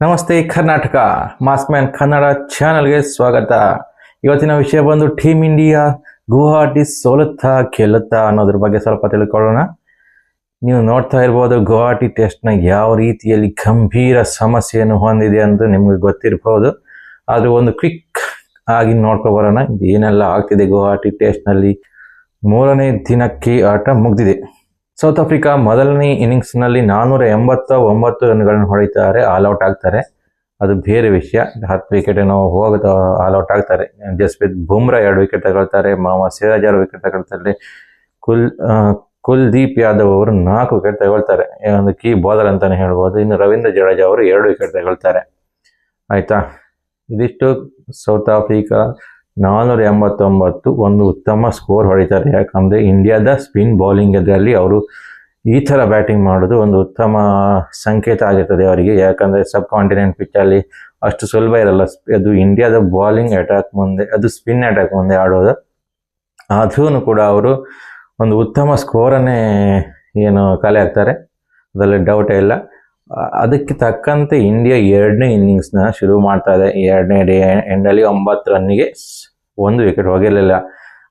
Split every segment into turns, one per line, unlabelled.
ನಮಸ್ತೆ ಕರ್ನಾಟಕ. ಮಾಸ್ಮ್ಯಾನ್ ಕನ್ನಡ ಚಾನಲ್ಗೆ ಸ್ವಾಗತ. ಇವತ್ತಿನ ವಿಷಯ ಬಂದು ಟೀಮ್ ಇಂಡಿಯಾ ಗುವಾಹಟಿ ಸೋಲುತ್ತಾ ಗೆಲ್ಲುತ್ತಾ ಅನ್ನೋದ್ರ ಬಗ್ಗೆ ಸ್ವಲ್ಪ ತಿಳ್ಕೊಳ್ಳೋಣ. ನೀವು ನೋಡ್ತಾ ಇರ್ಬೋದು ಗುವಾಹಟಿ ಟೆಸ್ಟ್ನ ಯಾವ ರೀತಿಯಲ್ಲಿ ಗಂಭೀರ ಸಮಸ್ಯೆಯನ್ನು ಹೊಂದಿದೆ ಅಂತ ನಿಮಗೆ ಗೊತ್ತಿರ್ಬೋದು. ಆದ್ರೆ ಒಂದು ಕ್ವಿಕ್ ಆಗಿ ನೋಡ್ಕೊ ಬರೋಣ. ಏನೆಲ್ಲ ಆಗ್ತಿದೆ ಗುವಾಹಟಿ ಟೆಸ್ಟ್ನಲ್ಲಿ. ಮೂರನೇ ದಿನಕ್ಕೆ ಆಟ ಮುಗ್ದಿದೆ. ಸೌತ್ ಆಫ್ರಿಕಾ ಮೊದಲನೇ ಇನ್ನಿಂಗ್ಸ್ನಲ್ಲಿ ನಾನ್ನೂರ ಎಂಬತ್ತ ಒಂಬತ್ತು ರನ್ಗಳನ್ನು ಹೊಡಿತಾರೆ ಆಲ್ ಔಟ್ ಆಗ್ತಾರೆ. ಅದು ಬೇರೆ ವಿಷಯ. ಹತ್ತು ವಿಕೆಟ್ ಏನೋ ಆಲ್ ಔಟ್ ಆಗ್ತಾರೆ. ಜಸ್ಪ್ರೀತ್ ಬುಮ್ರಾ ಎರಡು ವಿಕೆಟ್ ತಗೊಳ್ತಾರೆ ಮಾಮ ಸಿರಾಜ್ ಆರು ವಿಕೆಟ್ ತಗೊಳ್ತಾರೆ. ಕುಲ್ ಕುಲ್ದೀಪ್ ಯಾದವ್ ಅವರು ನಾಲ್ಕು ವಿಕೆಟ್ ತಗೊಳ್ತಾರೆ. ಒಂದು ಕೀ ಬೌಲರ್ ಅಂತಾನೆ ಹೇಳ್ಬೋದು. ಇನ್ನು ರವೀಂದ್ರ ಜಡೇಜಾ ಅವರು ಎರಡು ವಿಕೆಟ್ ತಗೊಳ್ತಾರೆ. ಆಯ್ತಾ? ಇದಿಷ್ಟು ಸೌತ್ ಆಫ್ರಿಕಾ ನಾನ್ನೂರ ಎಂಬತ್ತೊಂಬತ್ತು ಒಂದು ಉತ್ತಮ ಸ್ಕೋರ್ ಹೊಡಿತಾರೆ. ಯಾಕಂದರೆ ಇಂಡಿಯಾದ ಸ್ಪಿನ್ ಬೌಲಿಂಗ್ ಅದರಲ್ಲಿ ಅವರು ಈ ಥರ ಬ್ಯಾಟಿಂಗ್ ಮಾಡೋದು ಒಂದು ಉತ್ತಮ ಸಂಕೇತ ಆಗಿರ್ತದೆ ಅವರಿಗೆ. ಯಾಕಂದರೆ ಸಬ್ ಕಾಂಟಿನೆಂಟ್ ಪಿಚ್ಚಲ್ಲಿ ಅಷ್ಟು ಸುಲಭ ಇರಲ್ಲ. ಅದು ಇಂಡಿಯಾದ ಬೌಲಿಂಗ್ ಅಟ್ಯಾಕ್ ಮುಂದೆ, ಅದು ಸ್ಪಿನ್ ಅಟ್ಯಾಕ್ ಮುಂದೆ ಆಡೋದು. ಅದೂ ಕೂಡ ಅವರು ಒಂದು ಉತ್ತಮ ಸ್ಕೋರನ್ನೇ ಏನು ಕಲೆ ಹಾಕ್ತಾರೆ. ಅದರಲ್ಲಿ ಡೌಟೇ ಇಲ್ಲ. ಅದಕ್ಕೆ ತಕ್ಕಂತೆ ಇಂಡಿಯಾ ಎರಡನೇ ಇನ್ನಿಂಗ್ಸ್ನ ಶುರು ಮಾಡ್ತಾ ಇದೆ. ಎರಡನೇ ಡೇ ಎಂಡಲ್ಲಿ ಒಂಬತ್ತು ರನ್ನಿಗೆ ಒಂದು ವಿಕೆಟ್ ಹೋಗಿರಲಿಲ್ಲ.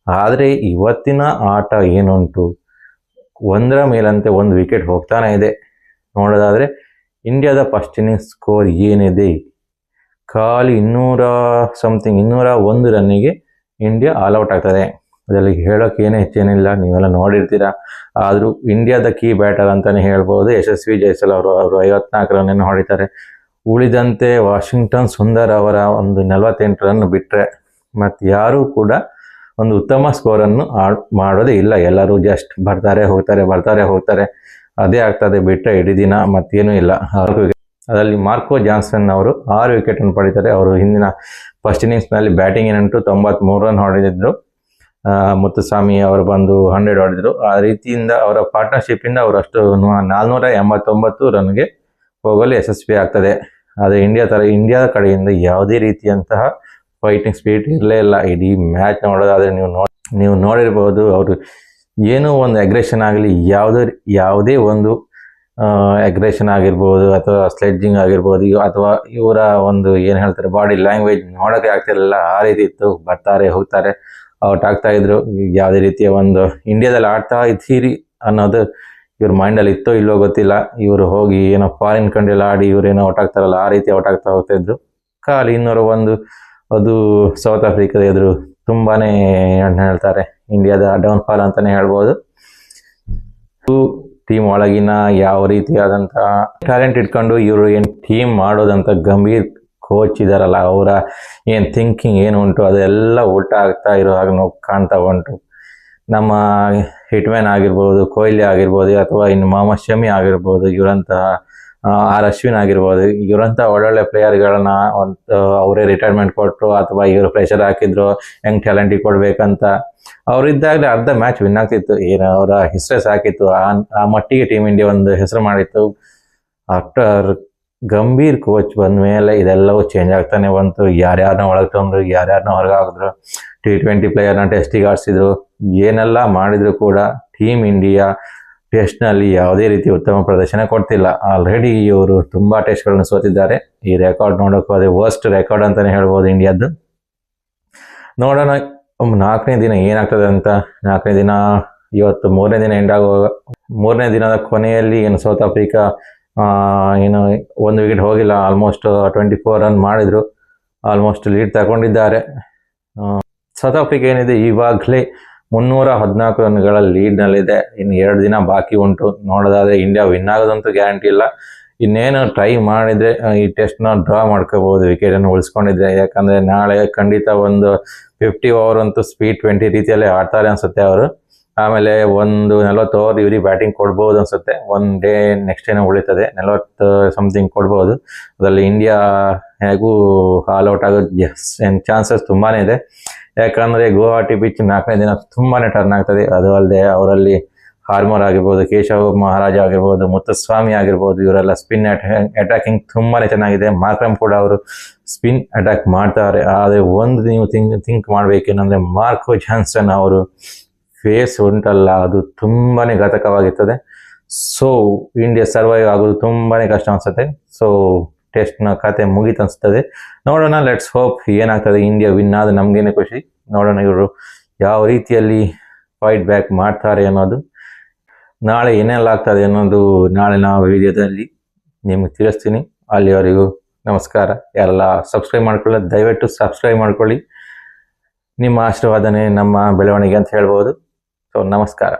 ಆದರೆ ಇವತ್ತಿನ ಆಟ ಏನುಂಟು? ಒಂದರ ಮೇಲಂತೆ ಒಂದು ವಿಕೆಟ್ ಹೋಗ್ತಾನೆ ಇದೆ. ನೋಡೋದಾದರೆ ಇಂಡಿಯಾದ ಫಸ್ಟ್ ಇನ್ನಿಂಗ್ಸ್ ಸ್ಕೋರ್ ಏನಿದೆ? ಖಾಲಿ ಇನ್ನೂರ ಸಮಥಿಂಗ್ ಇನ್ನೂರ ಒಂದು ರನ್ನಿಗೆ ಇಂಡಿಯಾ ಆಲ್ ಔಟ್ ಆಗ್ತದೆ. ಅದರಲ್ಲಿ ಹೇಳೋಕೆ ಏನೇ ಹೆಚ್ಚೇನಿಲ್ಲ ನೀವೆಲ್ಲ ನೋಡಿರ್ತೀರಾ. ಆದರೂ ಇಂಡಿಯಾದ ಕೀ ಬ್ಯಾಟರ್ ಅಂತಲೇ ಹೇಳ್ಬೋದು. ಯಶಸ್ವಿ ಜೈಸಲ್ ಅವರು ಅವರು ಐವತ್ನಾಲ್ಕು ರನ್ನನ್ನು ಹೊಡಿತಾರೆ. ಉಳಿದಂತೆ ವಾಷಿಂಗ್ಟನ್ ಸುಂದರ್ ಅವರ ಒಂದು ನಲವತ್ತೆಂಟು ರನ್ ಬಿಟ್ಟರೆ ಮತ್ತು ಯಾರೂ ಕೂಡ ಒಂದು ಉತ್ತಮ ಸ್ಕೋರನ್ನು ಆಡ್ ಮಾಡೋದೇ ಇಲ್ಲ. ಎಲ್ಲರೂ ಜಸ್ಟ್ ಬರ್ತಾರೆ ಹೋಗ್ತಾರೆ ಬರ್ತಾರೆ ಹೋಗ್ತಾರೆ. ಅದೇ ಆಗ್ತದೆ ಬಿಟ್ಟರೆ ಇಡೀ ದಿನ ಮತ್ತೇನೂ ಇಲ್ಲ. ಅದರಲ್ಲಿ ಮಾರ್ಕೋ ಜಾನ್ಸನ್ ಅವರು ಆರು ವಿಕೆಟನ್ನು ಪಡಿತಾರೆ. ಅವರು ಹಿಂದಿನ ಫಸ್ಟ್ ಇನ್ನಿಂಗ್ಸ್ನಲ್ಲಿ ಬ್ಯಾಟಿಂಗ್ ಏನಂಟು ತೊಂಬತ್ಮೂರು ರನ್ ಹೊಡೆದಿದ್ರು. ಆ, ಮುತ್ತುಸ್ವಾಮಿ ಅವರು ಬಂದು ಹಂಡ್ರೆಡ್ ಹೊಡೆದ್ರು ಆ ರೀತಿಯಿಂದ ಅವರ ಪಾರ್ಟ್ನರ್ಶಿಪ್ಪಿಂದ ಅವರು ಅಷ್ಟು ನಾಲ್ನೂರ ಎಂಬತ್ತೊಂಬತ್ತು ರನ್ಗೆ ಹೋಗಲು ಯಶಸ್ವಿ ಆಗ್ತದೆ. ಆದರೆ ಇಂಡಿಯಾ ಥರ ಇಂಡಿಯಾದ ಕಡೆಯಿಂದ ಯಾವುದೇ ರೀತಿಯಂತಹ ಫೈಟಿಂಗ್ ಸ್ಪೀಡ್ ಇರಲೇ ಇಲ್ಲ. ಇಡೀ ಮ್ಯಾಚ್ ನೋಡೋದಾದ್ರೆ ನೀವು ನೋಡಿ ನೀವು ನೋಡಿರ್ಬೋದು ಅವರು ಏನೋ ಒಂದು ಅಗ್ರೆಷನ್ ಆಗಲಿ, ಯಾವುದೇ ಯಾವುದೇ ಒಂದು ಅಗ್ರೆಷನ್ ಆಗಿರ್ಬೋದು ಅಥವಾ ಸ್ಲೆಡ್ಜಿಂಗ್ ಆಗಿರ್ಬೋದು ಅಥವಾ ಇವರ ಒಂದು ಏನು ಹೇಳ್ತಾರೆ ಬಾಡಿ ಲ್ಯಾಂಗ್ವೇಜ್ ನೋಡೋಕೆ ಆಗ್ತಿರಲಿಲ್ಲ. ಆ ರೀತಿ ಇತ್ತು, ಬರ್ತಾರೆ, ಹೋಗ್ತಾರೆ. ಔಟ್ ಆಗ್ತಾ ಇದ್ರು. ಯಾವುದೇ ರೀತಿಯ ಒಂದು ಇಂಡಿಯಾದಲ್ಲಿ ಆಡ್ತಾ ಇದ್ದೀರಿ ಅನ್ನೋದು ಇವ್ರ ಮೈಂಡಲ್ಲಿ ಇತ್ತೋ ಇಲ್ಲೋ ಗೊತ್ತಿಲ್ಲ. ಇವರು ಹೋಗಿ ಏನೋ ಫಾರಿನ್ ಕಂಟ್ರಿಯಲ್ಲಿ ಆಡಿ ಇವರೇನೋ ಔಟ್ ಆಗ್ತಾರಲ್ಲ, ಆ ರೀತಿ ಔಟ್ ಆಗ್ತಾ ಹೋಗ್ತಾ ಇದ್ರು. ಖಾಲಿ ಇನ್ನೂರ ಒಂದು, ಅದು ಸೌತ್ ಆಫ್ರಿಕಾದ ಎದುರು ತುಂಬಾನೇ ಏನ್ ಹೇಳ್ತಾರೆ. ಇಂಡಿಯಾದ ಡೌನ್ ಫಾಲ್ ಅಂತಾನೆ ಹೇಳ್ಬೋದು. ಟೀಮ್ ಒಳಗಿನ ಯಾವ ರೀತಿಯಾದಂಥ ಟ್ಯಾಲೆಂಟ್ ಇಟ್ಕೊಂಡು ಇವರು ಏನು ಟೀಮ್ ಮಾಡೋದಂತ ಗಂಭೀರ್ ಕೋಚ್ ಇದಾರಲ್ಲ, ಅವರ ಏನು ಥಿಂಕಿಂಗ್ ಏನು ಉಂಟು, ಅದೆಲ್ಲ ಉಲ್ಟಾ ಆಗ್ತಾ ಇರೋ ಹಾಗೆ ನಾವು ಕಾಣ್ತಾ ಉಂಟು. ನಮ್ಮ ಹಿಟ್ಮ್ಯಾನ್ ಆಗಿರ್ಬೋದು, ಕೊಹ್ಲಿ ಆಗಿರ್ಬೋದು, ಅಥವಾ ಇನ್ನು ಮೊಹಮ್ಮದ್ ಶಮಿ ಆಗಿರ್ಬೋದು ಇವರಂತಹ ಆರ್ ಅಶ್ವಿನ್ ಆಗಿರ್ಬೋದು ಇವರಂಥ ಒಳ್ಳೊಳ್ಳೆ ಪ್ಲೇಯರ್ಗಳನ್ನ ಒಂದು, ಅವರೇ ರಿಟೈರ್ಮೆಂಟ್ ಕೊಟ್ಟರು ಅಥವಾ ಇವರು ಪ್ರೆಷರ್ ಹಾಕಿದ್ರು ಹೆಂಗ್ ಟ್ಯಾಲೆಂಟಿಗೆ ಕೊಡ್ಬೇಕಂತ. ಅವರಿದ್ದಾಗಲೇ ಅರ್ಧ ಮ್ಯಾಚ್ ವಿನ್ ಆಗ್ತಿತ್ತು. ಏನು ಅವರ ಹೆಸರೇ ಸಾಕಿತ್ತು. ಆ ಆ ಮಟ್ಟಿಗೆ ಟೀಮ್ ಇಂಡಿಯಾ ಒಂದು ಹೆಸರು ಮಾಡಿತ್ತು. ಆಫ್ಟರ್ ಗಂಭೀರ್ ಕೋಚ್ ಬಂದ ಮೇಲೆ ಇದೆಲ್ಲವೂ ಚೇಂಜ್ ಆಗ್ತಾನೆ ಬಂತು. ಯಾರ್ಯಾರನ್ನ ಒಳಗೆ ತಂದ್ರು ಯಾರ್ಯಾರನ್ನ ಹೊರಗೆ ಹಾಕಿದ್ರು ಟಿ ಟ್ವೆಂಟಿ ಪ್ಲೇಯರ್ನ ಟೆಸ್ಟಿಗೆ ಆಡಿಸಿದ್ರು. ಏನೆಲ್ಲ ಮಾಡಿದ್ರು ಕೂಡ ಟೀಮ್ ಇಂಡಿಯಾ ಟೆಸ್ಟ್ನಲ್ಲಿ ಯಾವುದೇ ರೀತಿ ಉತ್ತಮ ಪ್ರದರ್ಶನ ಕೊಡ್ತಿಲ್ಲ. ಆಲ್ರೆಡಿ ಇವರು ತುಂಬಾ ಟೆಸ್ಟ್ಗಳನ್ನು ಸೋತಿದ್ದಾರೆ. ಈ ರೆಕಾರ್ಡ್ ನೋಡೋಕೆ ಹೋದ್ರೆ ವರ್ಸ್ಟ್ ರೆಕಾರ್ಡ್ ಅಂತಾನೆ ಹೇಳ್ಬೋದು ಇಂಡಿಯಾದ್ದು ನೋಡೋಣ ನಾಲ್ಕನೇ ದಿನ ಏನಾಗ್ತದೆ ಅಂತ. ನಾಲ್ಕನೇ ದಿನ ಇವತ್ತು ಮೂರನೇ ದಿನ ಎಂಡ್ ಆಗುವಾಗ, ಮೂರನೇ ದಿನದ ಕೊನೆಯಲ್ಲಿ ಏನು ಸೌತ್ ಆಫ್ರಿಕಾ ಏನು, ಒಂದು ವಿಕೆಟ್ ಹೋಗಿಲ್ಲ ಆಲ್ಮೋಸ್ಟ್ ಟ್ವೆಂಟಿ ಫೋರ್ ರನ್ ಮಾಡಿದ್ರು. ಆಲ್ಮೋಸ್ಟ್ ಲೀಡ್ ತಗೊಂಡಿದ್ದಾರೆ. ಸೌತ್ ಆಫ್ರಿಕಾ ಏನಿದೆ ಇವಾಗಲೇ ಮುನ್ನೂರ ಹದಿನಾಲ್ಕು ರನ್ಗಳ ಲೀಡ್ನಲ್ಲಿದೆ ಇನ್ನು ಎರಡು ದಿನ ಬಾಕಿ ಉಂಟು. ನೋಡೋದಾದ್ರೆ ಇಂಡಿಯಾ ವಿನ್ ಆಗೋದಂತೂ ಗ್ಯಾರಂಟಿ ಇಲ್ಲ. ಇನ್ನೇನು ಟ್ರೈ ಮಾಡಿದ್ರೆ ಈ ಟೆಸ್ಟ್ನ ಡ್ರಾ ಮಾಡ್ಕೋಬೋದು ವಿಕೆಟನ್ನು ಉಳಿಸ್ಕೊಂಡಿದ್ರೆ. ಯಾಕಂದ್ರೆ ನಾಳೆ ಖಂಡಿತ ಒಂದು ಫಿಫ್ಟಿ ಓವರ್ ಅಂತೂ ಸ್ಪೀಡ್ ಟ್ವೆಂಟಿ ರೀತಿಯಲ್ಲಿ ಆಡ್ತಾರೆ ಅನ್ಸುತ್ತೆ ಅವರು. ಆಮೇಲೆ ಒಂದು ನಲವತ್ತು ಓವರ್ ಇವ್ರಿಗೆ ಬ್ಯಾಟಿಂಗ್ ಕೊಡ್ಬೋದು ಅನ್ಸುತ್ತೆ. ಒನ್ ಡೇ ನೆಕ್ಸ್ಟ್ ಏನೋ ಉಳಿತದೆ. ನಲವತ್ತು ಸಮಥಿಂಗ್ ಕೊಡ್ಬೋದು. ಅದರಲ್ಲಿ ಇಂಡಿಯಾ ಹೇಗೂ ಆಲ್ ಔಟ್ ಆಗೋ ಚಾನ್ಸಸ್ ತುಂಬಾನೇ ಇದೆ. ಯಾಕಂದ್ರೆ ಗುವಾಹಟಿ ಪಿಚ್ ನಾಲ್ಕನೇ ದಿನ ತುಂಬಾನೇ ಟರ್ನ್ ಆಗ್ತದೆ. ಅದು ಅಲ್ಲದೆ ಅವರಲ್ಲಿ ಹಾರ್ಮೋರ್ ಆಗಿರ್ಬೋದು ಕೇಶವ್ ಮಹಾರಾಜ್ ಆಗಿರ್ಬೋದು ಮುತ್ತಸ್ವಾಮಿ ಆಗಿರ್ಬೋದು, ಇವರೆಲ್ಲ ಸ್ಪಿನ್ ಅಟ್ಯಾಕಿಂಗ್ ತುಂಬಾನೇ ಚೆನ್ನಾಗಿದೆ. ಮಾರ್ಕ್ರಮ್ ಕೂಡ ಅವರು ಸ್ಪಿನ್ ಅಟ್ಯಾಕ್ ಮಾಡ್ತಾರೆ. ಆದರೆ ಒಂದು ನೀವು ಥಿಂಕ್ ಥಿಂಕ್ ಮಾಡ್ಬೇಕೇನಂದ್ರೆ ಮಾರ್ಕೋ ಜಾನ್ಸನ್ ಅವರು ಫೇಸ್ ಉಂಟಲ್ಲ ಅದು ತುಂಬಾನೇ ಘಾತಕವಾಗಿರ್ತದೆ. ಸೊ ಇಂಡಿಯಾ ಸರ್ವೈವ್ ಆಗೋದು ತುಂಬಾನೇ ಕಷ್ಟ ಅನ್ಸುತ್ತೆ. ಸೊ ಟೆಸ್ಟ್ನ ಕತೆ ಮುಗೀತು ಅನಿಸ್ತದೆ ನೋಡೋಣ ಲೆಟ್ಸ್ ಹೋಪ್ ಏನಾಗ್ತದೆ ಇಂಡಿಯಾ ವಿನ್ ಆದ ನಮಗೇನೆ ಖುಷಿ. ನೋಡೋಣ ಇವರು ಯಾವ ರೀತಿಯಲ್ಲಿ ಫೈಟ್ ಬ್ಯಾಕ್ ಮಾಡ್ತಾರೆ ಅನ್ನೋದು. ನಾಳೆ ಏನೆಲ್ಲ ಆಗ್ತದೆ ಅನ್ನೋದು ನಾಳೆ ನಾವು ವಿಡಿಯೋದಲ್ಲಿ ನಿಮಗೆ ತಿಳಿಸ್ತೀನಿ. ಅಲ್ಲಿವರೆಗೂ ನಮಸ್ಕಾರ. ಎಲ್ಲ ಸಬ್ಸ್ಕ್ರೈಬ್ ಮಾಡ್ಕೊಳ್ಳಿ, ದಯವಿಟ್ಟು ಸಬ್ಸ್ಕ್ರೈಬ್ ಮಾಡ್ಕೊಳ್ಳಿ. ನಿಮ್ಮ ಆಶೀರ್ವಾದನೆ ನಮ್ಮ ಬೆಳವಣಿಗೆ ಅಂತ ಹೇಳ್ಬೋದು. ಸೊ ನಮಸ್ಕಾರ